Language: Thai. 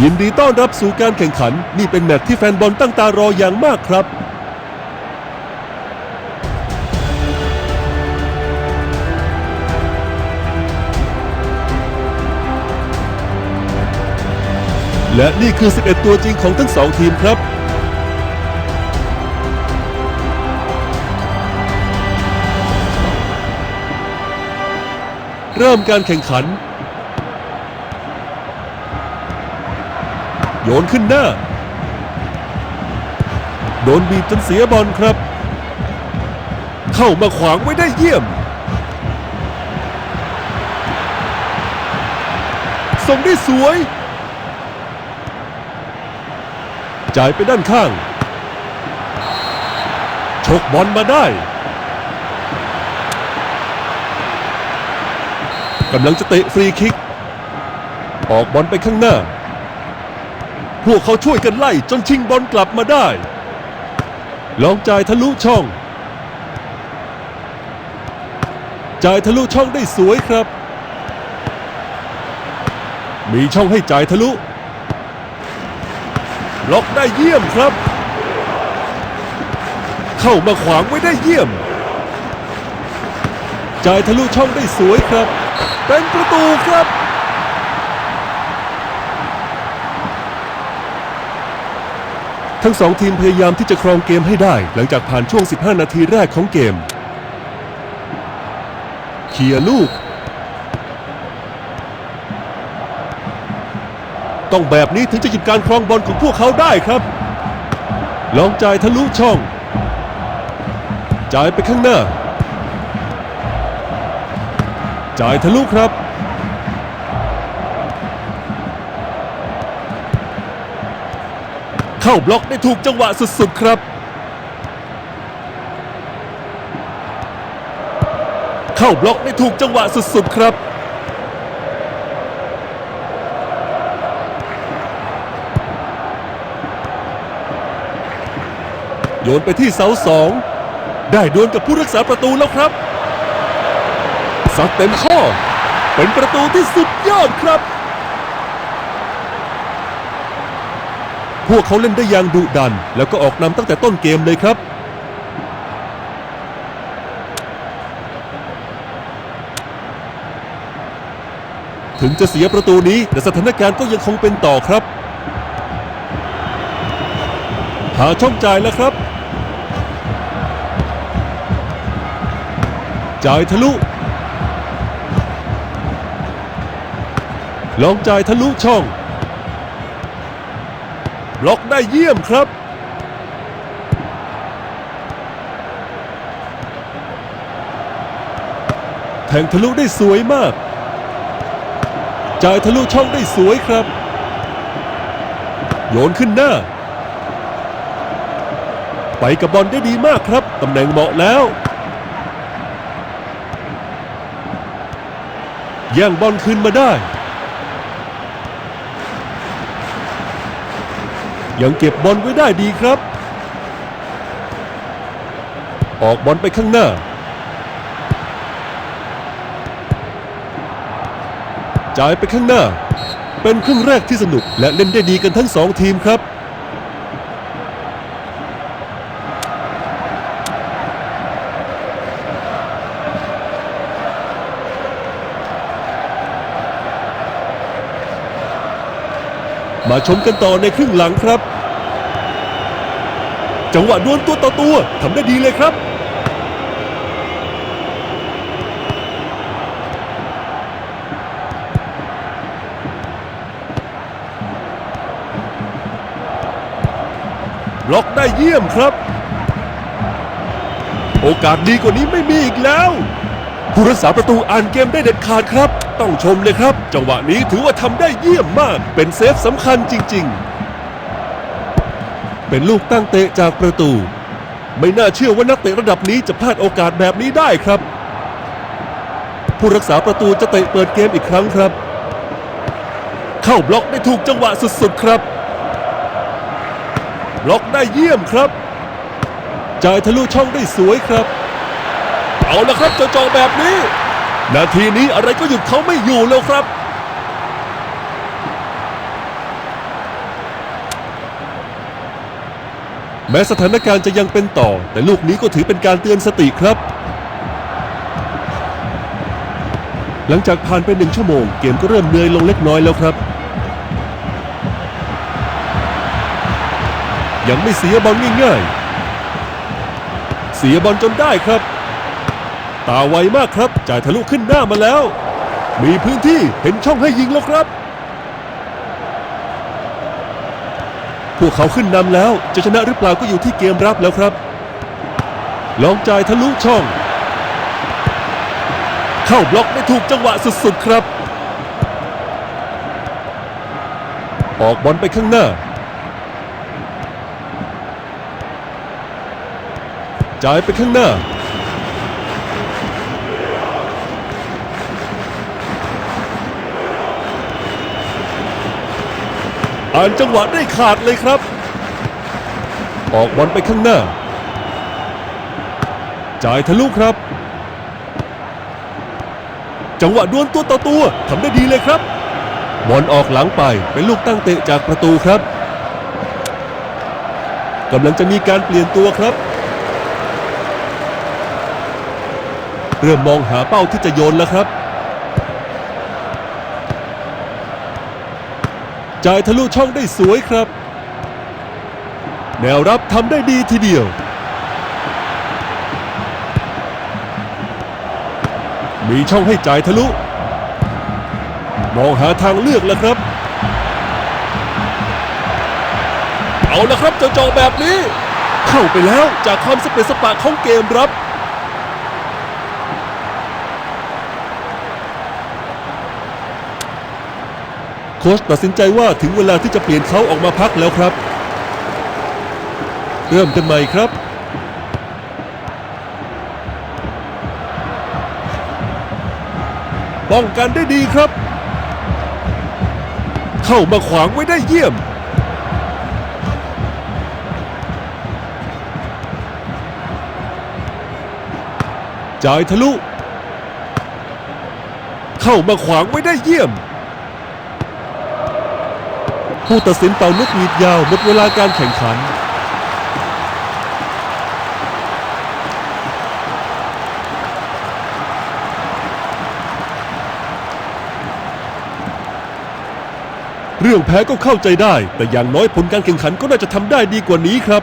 ยินดีต้อนรับสู่การแข่งขัน นี่เป็นแมตช์ที่แฟนบอลตั้งตารออย่างมากครับ และนี่คือ 11 ตัวจริงของทั้งสองทีมครับ เริ่มการแข่งขัน โยนขึ้นหน้า โดนบีบจนเสียบอลครับ เข้ามาขวางไว้ได้เยี่ยม ส่งได้สวย จ่ายไปด้านข้าง ชกบอลมาได้กำลังจะเตะฟรีคิก ออกบอลไปข้างหน้า พวกเขาช่วยกันไล่จนชิงบอลกลับมาได้ ลองจ่ายทะลุช่อง จ่ายทะลุช่องได้สวยครับ มีช่องให้จ่ายทะลุ ล็อกได้เยี่ยมครับ เข้ามาขวางไว้ได้เยี่ยม จ่ายทะลุช่องได้สวยครับ เป็นประตูครับ ทั้งสองทีมพยายามที่จะครองเกมให้ได้ หลังจากผ่านช่วง 15 นาทีแรกของเกมเคลียร์ลูก ต้องแบบนี้ถึงจะหยุดการครองบอลของพวกเขาได้ครับ ลองจ่ายทะลุช่อง จ่ายไปข้างหน้า จ่ายทะลุครับ เข้าบล็อกได้ถูกจังหวะสุดๆครับ เข้าบล็อกได้ถูกจังหวะสุดๆครับ โยนไปที่เสาสอง ได้ดวลกับผู้รักษาประตูแล้วครับสักเต็มข้อ เป็นประตูที่สุดยอดครับ พวกเขาเล่นได้อย่างดุดัน แล้วก็ออกนำตั้งแต่ต้นเกมเลยครับ ถึงจะเสียประตูนี้ แต่สถานการณ์ก็ยังคงเป็นต่อครับ หาช่องจ่ายแล้วครับ จ่ายทะลุ ลองจ่ายทะลุช่อง บล็อกได้เยี่ยมครับ แทงทะลุได้สวยมาก จ่ายทะลุช่องได้สวยครับ โยนขึ้นหน้า ไปกับบอลได้ดีมากครับ ตำแหน่งเหมาะแล้วย่างบอลคืนมาได้ ยังเก็บบอลไว้ได้ดีครับ ออกบอลไปข้างหน้า จ่ายไปข้างหน้า เป็นครึ่งแรกที่สนุกและเล่นได้ดีกันทั้งสองทีมครับ มาชมกันต่อในครึ่งหลังครับ จังหวะดวลตัวต่อตัวทำได้ดีเลยครับบล็อกได้เยี่ยมครับ โอกาสดีกว่านี้ไม่มีอีกแล้ว ผู้รักษาประตูอ่านเกมได้เด็ดขาดครับ ต้องชมเลยครับ จังหวะนี้ถือว่าทำได้เยี่ยมมาก เป็นเซฟสำคัญจริง ๆ เป็นลูกตั้งเตะจากประตู ไม่น่าเชื่อว่านักเตะระดับนี้จะพลาดโอกาสแบบนี้ได้ครับ ผู้รักษาประตูจะเตะเปิดเกมอีกครั้งครับ เข้าบล็อกได้ถูกจังหวะสุดๆครับ บล็อกได้เยี่ยมครับจ่ายทะลุช่องได้สวยครับ เอาละครับจองแบบนี้ นาทีนี้อะไรก็หยุดเขาไม่อยู่แล้วครับ แม้สถานการณ์จะยังเป็นต่อ แต่ลูกนี้ก็ถือเป็นการเตือนสติครับ หลังจากผ่านไปหนึ่งชั่วโมง เกมก็เริ่มเหนื่อยลงเล็กน้อยแล้วครับ ยังไม่เสียบอลง่ายๆเสียบอลจนได้ครับ ตาไวมากครับ จ่ายทะลุขึ้นหน้ามาแล้ว มีพื้นที่เห็นช่องให้ยิงแล้วครับ พวกเขาขึ้นนำแล้ว จะชนะหรือเปล่าก็อยู่ที่เกมรับแล้วครับ ลองจ่ายทะลุช่อง เข้าบล็อกได้ถูกจังหวะสุดๆครับ ออกบอลไปข้างหน้าจ่ายไปข้างหน้า อ่านจังหวะได้ขาดเลยครับ ออกบอลไปข้างหน้า จ่ายทะลุครับ จังหวะดวลตัวต่อตัวทำได้ดีเลยครับ บอลออกหลังไปเป็นลูกตั้งเตะจากประตูครับกำลังจะมีการเปลี่ยนตัวครับ เริ่มมองหาเป้าที่จะโยนแล้วครับ จ่ายทะลุช่องได้สวยครับ แนวรับทำได้ดีทีเดียว มีช่องให้จ่ายทะลุ มองหาทางเลือกแล้วครับ เอาละครับเจ้าจอแบบนี้ เข้าไปแล้วจากความสเปซสปะของเกมรับ โค้ชตัดสินใจว่าถึงเวลาที่จะเปลี่ยนเขาออกมาพักแล้วครับ เริ่มกันใหม่ครับ ป้องกันได้ดีครับ เข้ามาขวางไว้ได้เยี่ยม จ่ายทะลุ เข้ามาขวางไว้ได้เยี่ยม ผู้ตัดสินเป่านกหวีดยาวหมดเวลาการแข่งขัน เรื่องแพ้ก็เข้าใจได้ แต่อย่างน้อยผลการแข่งขันก็น่าจะทำได้ดีกว่านี้ครับ